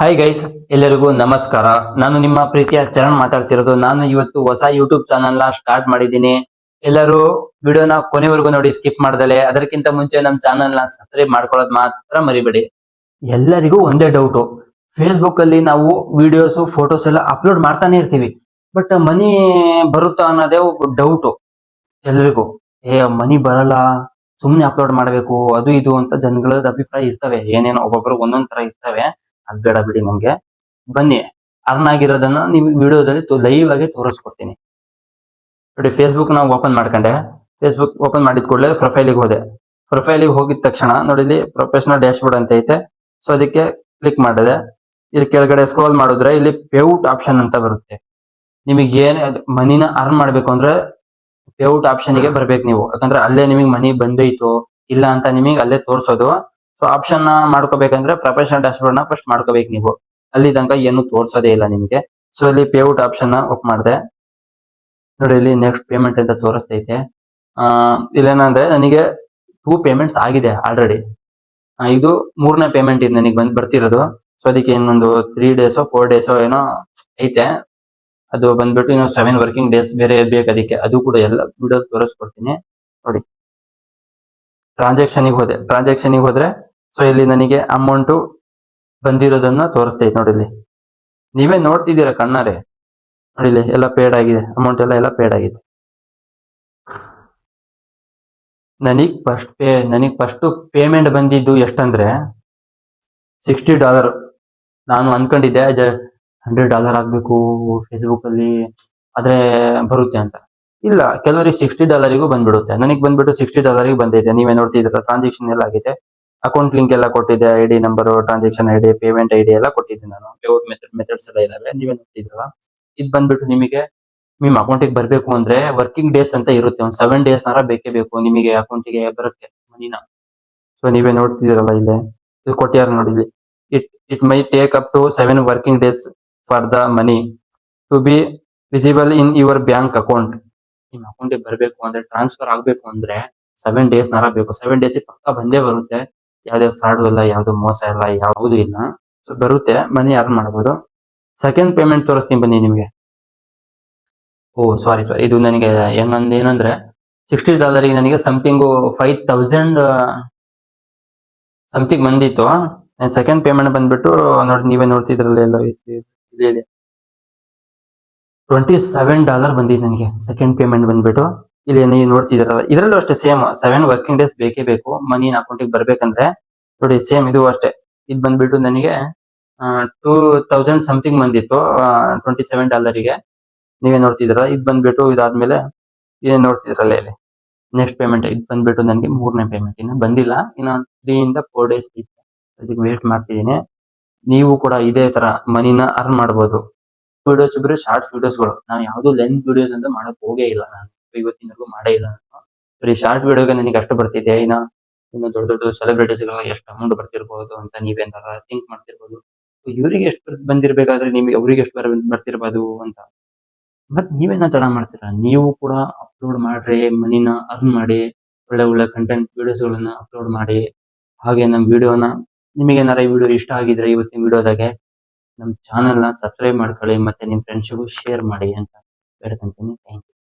Hi guys ಎಲ್ಲರಿಗೂ ನಮಸ್ಕಾರ. ನಾನು ನಿಮ್ಮ ಪ್ರೀತಿಯ ಚರಣ್ ಮಾತಾಡ್ತಿರೋದು. ನಾನು ಇವತ್ತು ಹೊಸ ಯೂಟ್ಯೂಬ್ ಚಾನಲ್ನ ಸ್ಟಾರ್ಟ್ ಮಾಡಿದ್ದೀನಿ. ಎಲ್ಲರೂ ವಿಡಿಯೋನ ಕೊನೆವರೆಗೂ ನೋಡಿ ಸ್ಕಿಪ್ ಮಾಡ್ದಲೆ. ಅದಕ್ಕಿಂತ ಮುಂಚೆ ನಮ್ಮ ಚಾನಲ್ ಸಬ್ಸ್ಕ್ರೈಬ್ ಮಾಡ್ಕೊಳ್ಳೋದು ಮಾತ್ರ ಮರಿಬೇಡಿ. ಎಲ್ಲರಿಗೂ ಒಂದೇ ಡೌಟು ಫೇಸ್ಬುಕ್ ಅಲ್ಲಿ ನಾವು ವಿಡಿಯೋಸ್ ಫೋಟೋಸ್ ಎಲ್ಲ ಅಪ್ಲೋಡ್ ಮಾಡ್ತಾನೆ ಇರ್ತೀವಿ. ಬಟ್ ಮನಿ ಬರುತ್ತಾ ಅನ್ನೋದೇ ಡೌಟು ಎಲ್ರಿಗೂ, ಏ, ಮನಿ ಬರಲ್ಲ. ಸುಮ್ಮನೆ ಅಪ್ಲೋಡ್ ಮಾಡಬೇಕು. ಅದು ಇದು ಅಂತ ಜನಗಳದ ಅಭಿಪ್ರಾಯ ಇರ್ತವೆ. ಏನೇನೋ ಒಬ್ಬೊಬ್ಬರು ಒಂದೊಂದ್ ತರ ಇರ್ತವೆ. ಅದ್ ಬೇಡ ಬಿಡಿ ನಮ್ಗೆ ಬನ್ನಿ, ಅರ್ನ್ ಆಗಿರೋದನ್ನ ನಿಮ್ಗೆ ವಿಡಿಯೋದಲ್ಲಿ ಲೈವ್ ಆಗಿ ತೋರಿಸ್ಕೊಡ್ತೀನಿ. ನೋಡಿ ಫೇಸ್ಬುಕ್ ನಾವು ಓಪನ್ ಮಾಡ್ಕೊಂಡೆ. ಫೇಸ್ಬುಕ್ ಓಪನ್ ಮಾಡಿದ ಕೂಡಲೇ ಪ್ರೊಫೈಲಿಗೆ ಹೋದೆ. ಪ್ರೊಫೈಲಿಗೆ ಹೋಗಿದ ತಕ್ಷಣ ನೋಡಿ, ಇಲ್ಲಿ ಪ್ರೊಫೆಷನಲ್ ಡ್ಯಾಶ್ ಬೋರ್ಡ್ ಅಂತ ಐತೆ. ಸೊ ಅದಕ್ಕೆ ಕ್ಲಿಕ್ ಮಾಡಿದೆ. ಇಲ್ಲಿ ಕೆಳಗಡೆ ಸ್ಕ್ರೋಲ್ ಮಾಡಿದ್ರೆ ಇಲ್ಲಿ ಪೇಔಟ್ ಆಪ್ಷನ್ ಅಂತ ಬರುತ್ತೆ. ನಿಮಗೆ ಏನ್ ಮನಿನ ಅರ್ನ್ ಮಾಡ್ಬೇಕು ಅಂದ್ರೆ ಪೇಔಟ್ ಆಪ್ಷನ್ಗೆ ಬರ್ಬೇಕು ನೀವು. ಯಾಕಂದ್ರೆ ಅಲ್ಲೇ ನಿಮಗೆ ಮನಿ ಬಂದೈತು ಇಲ್ಲ ಅಂತ ನಿಮಗೆ ಅಲ್ಲೇ ತೋರ್ಸೋದು. ಸೊ ಆಪ್ಷನ್ ಮಾಡ್ಕೋಬೇಕಂದ್ರೆ ಪ್ರೊಫೆಷನಲ್ ಡ್ಯಾಶ್ಬೋರ್ಡ್ನ ಫಸ್ಟ್ ಮಾಡ್ಕೋಬೇಕು ನೀವು. ಅಲ್ಲಿ ತನಕ ಏನು ತೋರ್ಸೋದೇ ಇಲ್ಲ ನಿಮಗೆ. ಸೊ ಇಲ್ಲಿ ಪೇಔಟ್ ಆಪ್ಷನ್ನ ಒಪ್ ಮಾಡಿದೆ. ನೋಡಿ, ಇಲ್ಲಿ ನೆಕ್ಸ್ಟ್ ಪೇಮೆಂಟ್ ಅಂತ ತೋರಿಸ್ತೈತೆ. ಇಲ್ಲೇನಂದ್ರೆ ನನಗೆ ಟೂ ಪೇಮೆಂಟ್ಸ್ ಆಗಿದೆ ಆಲ್ರೆಡಿ ಇದು ಮೂರನೇ ಪೇಮೆಂಟ್ ಇದು ನನಗೆ ಬಂದು ಬರ್ತಿರೋದು. ಸೊ ಅದಕ್ಕೆ ಇನ್ನೊಂದು ತ್ರೀ ಡೇಸೋ ಫೋರ್ ಡೇಸೋ ಏನೋ ಐತೆ. ಅದು ಬಂದ್ಬಿಟ್ಟು ಇನ್ನು ಸೆವೆನ್ ವರ್ಕಿಂಗ್ ಡೇಸ್ ಬೇರೆ ಬೇಕು ಅದಕ್ಕೆ. ಅದು ಕೂಡ ಎಲ್ಲ ವಿಡಿಯೋ ತೋರಿಸ್ಕೊಡ್ತೀನಿ. ನೋಡಿ. ಟ್ರಾನ್ಸಾಕ್ಷನ್ ಹೋದೆ. ಟ್ರಾನ್ಸಾಕ್ಷನ್ ಹೋದ್ರೆ ಸೊ ಇಲ್ಲಿ ನನಗೆ ಅಮೌಂಟ್ ಬಂದಿರೋದನ್ನ ತೋರಿಸ್ತೈತೆ ನೋಡಿ ಇಲ್ಲಿ ನೀವೇ ನೋಡ್ತಿದ್ದೀರಾ ಕಣ್ಣಾರೆ? ನೋಡಿ ಇಲ್ಲಿ ಎಲ್ಲ ಪೇಡ್ ಆಗಿದೆ. ಅಮೌಂಟ್ ಎಲ್ಲ ಎಲ್ಲ ಪೇಡ್ ಆಗಿದೆ. ನನಗೆ ಫಸ್ಟ್ ಪೇ, ನನಗೆ ಫಸ್ಟ್ ಪೇಮೆಂಟ್ ಬಂದಿದ್ದು ಎಷ್ಟಂದ್ರೆ ಸಿಕ್ಸ್ಟಿ ಡಾಲರ್ ನಾನು ಅನ್ಕೊಂಡಿದ್ದೆ ಹಂಡ್ರೆಡ್ ಡಾಲರ್ ಆಗಬೇಕು ಫೇಸ್ಬುಕ್ಕಲ್ಲಿ ಆದ್ರೆ ಬರುತ್ತೆ ಅಂತ. ಇಲ್ಲ, ಕೆಲವರಿಗೆ ಸಿಕ್ಸ್ಟಿ ಡಾಲರಿಗೂ ಬಂದ್ಬಿಡುತ್ತೆ. ನನಗೆ ಬಂದ್ಬಿಟ್ಟು ಸಿಕ್ಸ್ಟಿ ಡಾಲರಿಗೆ ಬಂದೈತೆ. ನೀವೇ ನೋಡ್ತಿದ್ದೀರ ಟ್ರಾನ್ಸಾಕ್ಷನ್ ಎಲ್ಲ ಆಗಿದೆ. ಅಕೌಂಟ್ ಲಿಂಕ್ ಎಲ್ಲ ಕೊಟ್ಟಿದ್ದೆ I D number transaction I D payment I D ಎಲ್ಲ ಕೊಟ್ಟಿದ್ದೆ ನಾನು. ಪೇಮೆಂಟ್ ಮೆಥಡ್ ಮೆಥಡ್ಸ್ ಎಲ್ಲ ಇದಾವೆ, ನೀವೇ ನೋಡ್ತಿದ್ರಲ್ಲ ಇದು ಬಂದ್ಬಿಟ್ಟು ನಿಮಗೆ, ನಿಮ್ಮ ಅಕೌಂಟಿಗೆ ಬರಬೇಕು ಅಂದ್ರೆ ವರ್ಕಿಂಗ್ ಡೇಸ್ ಅಂತ ಇರುತ್ತೆ. ಒಂದು ಸೆವೆನ್ ಡೇಸ್ ನಾರ ಬೇಕೇ ಬೇಕು ನಿಮಗೆ ಅಕೌಂಟಿಗೆ ಬರುತ್ತೆ ಮನಿನ. ಸೊ ನೀವೇ ನೋಡ್ತಿದ್ದೀರಲ್ಲ ಇಲ್ಲಿ. ಇದು ಕೊಟ್ಟಿಯಾರ ನೋಡಿ it it may take up to seven working days for the money to be visible in your bank account ನಿಮ್ಮ ಅಕೌಂಟಿಗೆ ಬರಬೇಕು ಅಂದ್ರೆ ಟ್ರಾನ್ಸ್ಫರ್ ಆಗ್ಬೇಕು ಅಂದ್ರೆ ಸೆವೆನ್ ಡೇಸ್ ನರ ಬೇಕು. ಸೆವೆನ್ ಡೇಸ್ ಪಕ್ಕ ಬಂದೇ ಬರುತ್ತೆ. ಯಾವ್ದೇ ಫ್ರಾಡು ಇಲ್ಲ, ಯಾವ್ದು ಮೋಸ ಇಲ್ಲ, ಯಾವುದು ಇಲ್ಲ. ಸೊ ಬರುತ್ತೆ ಮನಿ ಅರ್ನ್ ಮಾಡ್ಬೋದು? ಸೆಕೆಂಡ್ ಪೇಮೆಂಟ್ ತೋರಿಸ್ತೀನಿ ಬನ್ನಿ ನಿಮಗೆ. ಓ ಸಾರಿ ಸಾರಿ ಇದು ನನಗೆ ಏನಂದ ಏನಂದ್ರೆ ಸಿಕ್ಸ್ಟಿ ಡಾಲರಿಗೆ ನನಗೆ ಸಮಥಿಂಗು ಫೈವ್ ತೌಸಂಡ್ ಸಮಥಿಂಗ್ ಬಂದಿತ್ತು. ಸೆಕೆಂಡ್ ಪೇಮೆಂಟ್ ಬಂದ್ಬಿಟ್ಟು, ನೋಡಿ ನೀವೇ ನೋಡ್ತಿದ್ರಲ್ಲ ಎಲ್ಲ ಟ್ವೆಂಟಿ ಸೆವೆನ್ ಡಾಲರ್ ಬಂದಿದೆ ನನಗೆ. ಸೆಕೆಂಡ್ ಪೇಮೆಂಟ್ ಬಂದ್ಬಿಟ್ಟು. ಇಲ್ಲಿ ನೀವು ನೋಡ್ತಿದ್ದೀರಲ್ಲ, ಇದರಲ್ಲೂ ಅಷ್ಟೇ ಸೇಮ್ ಸೆವೆನ್ ವರ್ಕಿಂಗ್ ಡೇಸ್ ಬೇಕೇ ಬೇಕು. ಮನಿ ಅಕೌಂಟಿಗೆ ಬರ್ಬೇಕಂದ್ರೆ, ನೋಡಿ ಸೇಮ್ ಇದು ಅಷ್ಟೇ. ಇದು ಬಂದ್ಬಿಟ್ಟು ನನಗೆ ಟೂ ತೌಸಂಡ್ ಸಮಥಿಂಗ್ ಬಂದಿತ್ತು ಟ್ವೆಂಟಿ ಸೆವೆನ್ ಡಾಲರಿಗೆ ನೀವೇ ನೋಡ್ತಿದ್ದೀರಲ್ಲ, ಇದು ಬಂದ್ಬಿಟ್ಟು ಇದಾದ್ಮೇಲೆ ಇದೇ ನೋಡ್ತಿದ್ರಲ್ಲ ಇಲ್ಲಿ. ನೆಕ್ಸ್ಟ್ ಪೇಮೆಂಟ್ ಇದು ಬಂದ್ಬಿಟ್ಟು ನನಗೆ ಮೂರನೇ ಪೇಮೆಂಟ್ ಇನ್ನು ಬಂದಿಲ್ಲ. ಇನ್ನು ತ್ರೀ ಇಂದ ಫೋರ್ ಡೇಸ್ ಅದಕ್ಕೆ ವೇಟ್ ಮಾಡ್ತಿದ್ದೀನಿ. ನೀವು ಕೂಡ ಇದೇ ತರ ಮನಿನ ಅರ್ನ್ ಮಾಡ್ಬೋದು. ವಿಡಿಯೋಸ್ ಇಬ್ಬರು ಶಾರ್ಟ್ಸ್ ವಿಡಿಯೋಸ್ಗಳು ನಾವು ಯಾವುದು ಲೆಂತ್ ವಿಡಿಯೋಸ್ ಅಂತ ಮಾಡೋಕ್ಕೆ ಹೋಗೇ ಇಲ್ಲ ನಾನು. ಇವತ್ತಿನವರೆಗೂ ಮಾಡೇ ಇಲ್ಲ ನಾನು. ಬರೀ ಶಾರ್ಟ್ ವಿಡಿಯೋಗೆ ನನಗೆ ಅಷ್ಟು ಬರ್ತಿದೆ. ಇನ್ನ ಇನ್ನು ದೊಡ್ಡ ದೊಡ್ಡ ಸೆಲೆಬ್ರಿಟೀಸ್ ಎಷ್ಟು ಅಮೌಂಟ್ ಬರ್ತಿರ್ಬೋದು ಅಂತ ನೀವೇನಾರ ಥಿಂಕ್ ಮಾಡ್ತಿರ್ಬೋದು. ಇವರಿಗೆ ಎಷ್ಟು ಬಂದಿರಬೇಕಾದ್ರೆ ನಿಮ್ಗೆ ಅವ್ರಿಗೆ ಎಷ್ಟು ಬರ ಬರ್ತಿರ್ಬೋದು ಅಂತ. ಮತ್ ನೀವೇನ ತಡ ಮಾಡ್ತೀರಾ? ನೀವು ಕೂಡ ಅಪ್ಲೋಡ್ ಮಾಡ್ರಿ, ಮನಿನ ಅರ್ನ್ ಮಾಡಿ, ಒಳ್ಳೆ ಒಳ್ಳೆ ಕಂಟೆಂಟ್ ವಿಡಿಯೋಸ್ಗಳನ್ನ ಅಪ್ಲೋಡ್ ಮಾಡಿ, ಹಾಗೆ ನಮ್ಮ ವಿಡಿಯೋನ ನಿಮಗೆ ಏನಾರ ಈ ವಿಡಿಯೋ ಇಷ್ಟ ಆಗಿದ್ರೆ ಇವತ್ತಿನ ವಿಡಿಯೋದಾಗೆ ನಮ್ಮ ಚಾನೆಲ್ನ ಸಬ್ಸ್ಕ್ರೈಬ್ ಮಾಡ್ಕೊಳ್ಳಿ, ಮತ್ತೆ ನಿಮ್ಮ ಫ್ರೆಂಡ್ಸ್ಗೂ ಶೇರ್ ಮಾಡಿ ಅಂತ ಹೇಳ್ಕೊಂತೀನಿ ಥ್ಯಾಂಕ್ ಯು